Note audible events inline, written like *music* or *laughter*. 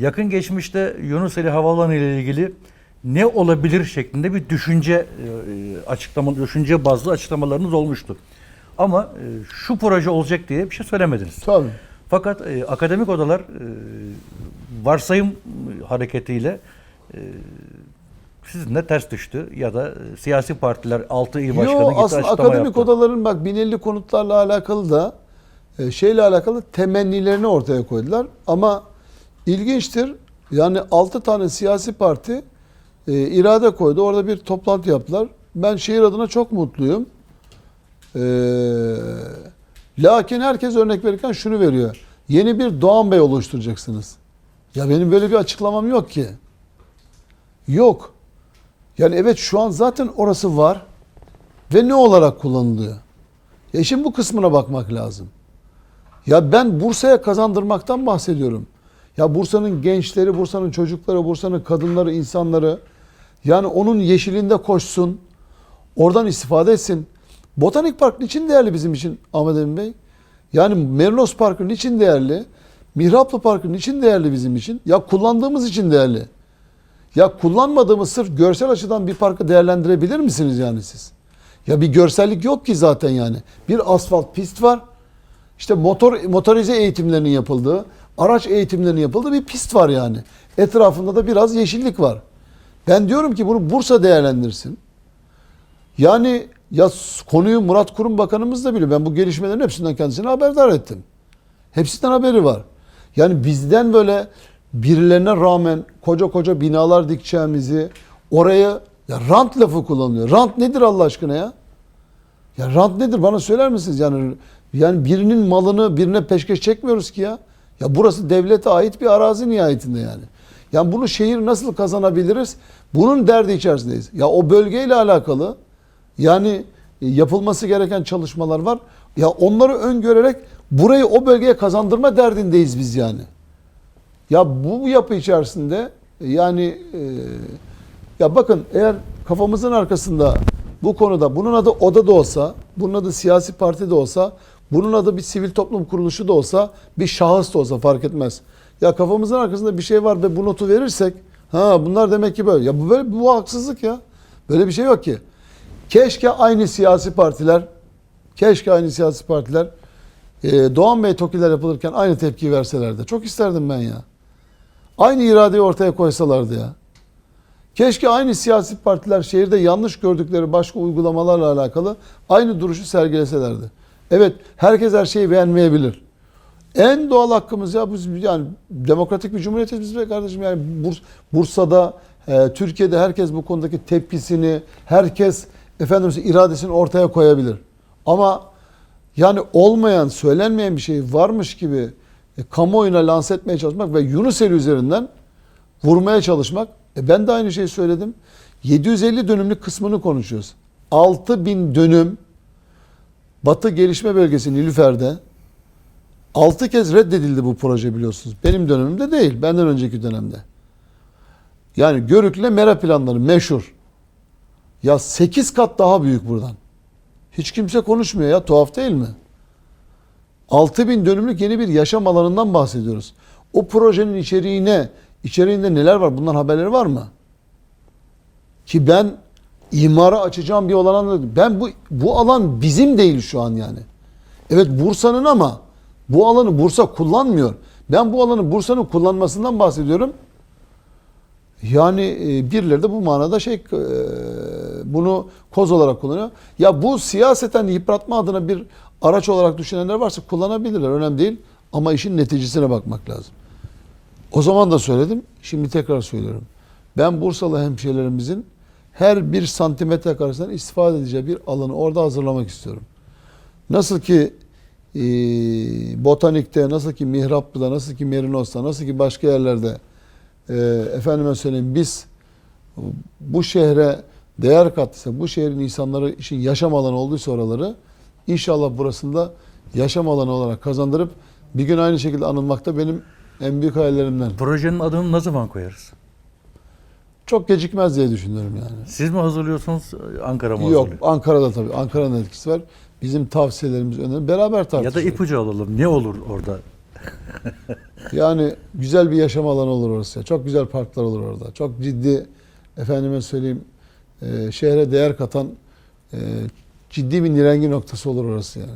yakın geçmişte Yunuseli Havaalanı ile ilgili ne olabilir şeklinde bir düşünce e, açıklama düşünce bazlı açıklamalarınız olmuştu. Ama e, şu proje olacak diye bir şey söylemediniz. Tabii. Fakat e, akademik odalar varsayım hareketiyle sizinle ters düştü ya da siyasi partiler altı il başkanı Yo, gitti aslında açıklama akademik yaptı. odaların bak Binelli konutlarla alakalı da şeyle alakalı temennilerini ortaya koydular. Ama ilginçtir. Yani 6 tane siyasi parti e, irade koydu. Orada bir toplantı yaptılar. Ben şehir adına çok mutluyum. E, lakin herkes örnek verirken şunu veriyor. Yeni bir Doğan Bey oluşturacaksınız. Ya benim böyle bir açıklamam yok ki. Yok. Yani evet şu an zaten orası var ve ne olarak kullanılıyor? Ya işin bu kısmına bakmak lazım. Ya ben Bursa'ya kazandırmaktan bahsediyorum. Ya Bursa'nın gençleri, Bursa'nın çocukları, Bursa'nın kadınları, insanları yani onun yeşilinde koşsun. Oradan istifade etsin. Botanik Park niçin değerli bizim için Ahmet Emin Bey? Yani Merinos Parkı niçin değerli? Mihraplı Parkı niçin değerli bizim için? Ya kullandığımız için değerli. Ya kullanmadığımız sırf görsel açıdan bir parkı değerlendirebilir misiniz yani siz? Ya bir görsellik yok ki zaten yani. Bir asfalt pist var. İşte motor motorize eğitimlerinin yapıldığı, araç eğitimlerinin yapıldığı bir pist var yani. Etrafında da biraz yeşillik var. Ben diyorum ki bunu Bursa değerlendirsin. Yani ya konuyu Murat Kurum Bakanımız da biliyor. Ben bu gelişmelerin hepsinden kendisine haberdar ettim. Hepsinden haberi var. Yani bizden böyle birilerine rağmen koca koca binalar dikeceğimizi oraya ya rant lafı kullanılıyor. Rant nedir Allah aşkına ya? Ya rant nedir bana söyler misiniz? Yani yani birinin malını birine peşkeş çekmiyoruz ki ya. Ya burası devlete ait bir arazi nihayetinde yani. Yani bunu şehir nasıl kazanabiliriz? Bunun derdi içerisindeyiz. Ya o bölgeyle alakalı yani e, yapılması gereken çalışmalar var. Ya onları öngörerek burayı o bölgeye kazandırma derdindeyiz biz yani. Ya bu yapı içerisinde yani e, ya bakın eğer kafamızın arkasında bu konuda bunun adı oda da olsa, bunun adı siyasi parti de olsa, bunun adı bir sivil toplum kuruluşu da olsa, bir şahıs da olsa fark etmez. Ya kafamızın arkasında bir şey var ve bu notu verirsek, ha bunlar demek ki böyle. Ya bu böyle bu haksızlık ya. Böyle bir şey yok ki. Keşke aynı siyasi partiler, keşke aynı siyasi partiler e, Doğan Bey TOKİ'ler yapılırken aynı tepki verselerdi. Çok isterdim ben ya. Aynı iradeyi ortaya koysalardı ya. Keşke aynı siyasi partiler şehirde yanlış gördükleri başka uygulamalarla alakalı aynı duruşu sergileselerdi. Evet, herkes her şeyi beğenmeyebilir. En doğal hakkımız ya biz yani demokratik bir cumhuriyetiz biz be kardeşim yani Burs- Bursa'da e, Türkiye'de herkes bu konudaki tepkisini, herkes efendim iradesini ortaya koyabilir. Ama yani olmayan, söylenmeyen bir şey varmış gibi e, kamuoyuna lanse etmeye çalışmak ve Yunuseli üzerinden vurmaya çalışmak. E ben de aynı şeyi söyledim. 750 dönümlük kısmını konuşuyoruz. 6000 dönüm Batı Gelişme Bölgesi Nilüfer'de 6 kez reddedildi bu proje biliyorsunuz. Benim dönemimde değil, benden önceki dönemde. Yani Görük'le Mera planları meşhur. Ya 8 kat daha büyük buradan. Hiç kimse konuşmuyor ya, tuhaf değil mi? 6000 dönümlük yeni bir yaşam alanından bahsediyoruz. O projenin içeriğine, içeriğinde neler var? Bundan haberleri var mı? Ki ben imara açacağım bir alan ben bu bu alan bizim değil şu an yani. Evet Bursa'nın ama bu alanı Bursa kullanmıyor. Ben bu alanı Bursa'nın kullanmasından bahsediyorum. Yani e, birileri de bu manada şey e, bunu koz olarak kullanıyor. Ya bu siyaseten yıpratma adına bir araç olarak düşünenler varsa kullanabilirler. Önemli değil. Ama işin neticesine bakmak lazım. O zaman da söyledim. Şimdi tekrar söylüyorum. Ben Bursalı hemşehrilerimizin her bir santimetre karesinden istifade edeceği bir alanı orada hazırlamak istiyorum. Nasıl ki e, botanikte, nasıl ki mihraplıda, nasıl ki merinos'ta, nasıl ki başka yerlerde e, efendime söyleyeyim biz bu şehre değer kattıysa, bu şehrin insanları için yaşam alanı olduysa oraları inşallah burasında yaşam alanı olarak kazandırıp bir gün aynı şekilde anılmakta benim en büyük hayallerimden. Projenin adını ne zaman koyarız? çok gecikmez diye düşünüyorum yani. Siz mi hazırlıyorsunuz Ankara mı Yok hazırlıyor? Ankara'da tabii. Ankara'nın etkisi var. Bizim tavsiyelerimiz önemli. Beraber Ya da ipucu alalım. Ne olur orada? *laughs* Yani güzel bir yaşam alanı olur orası. Çok güzel parklar olur orada. Çok ciddi efendime söyleyeyim e, şehre değer katan e, ciddi bir nirengi noktası olur orası yani.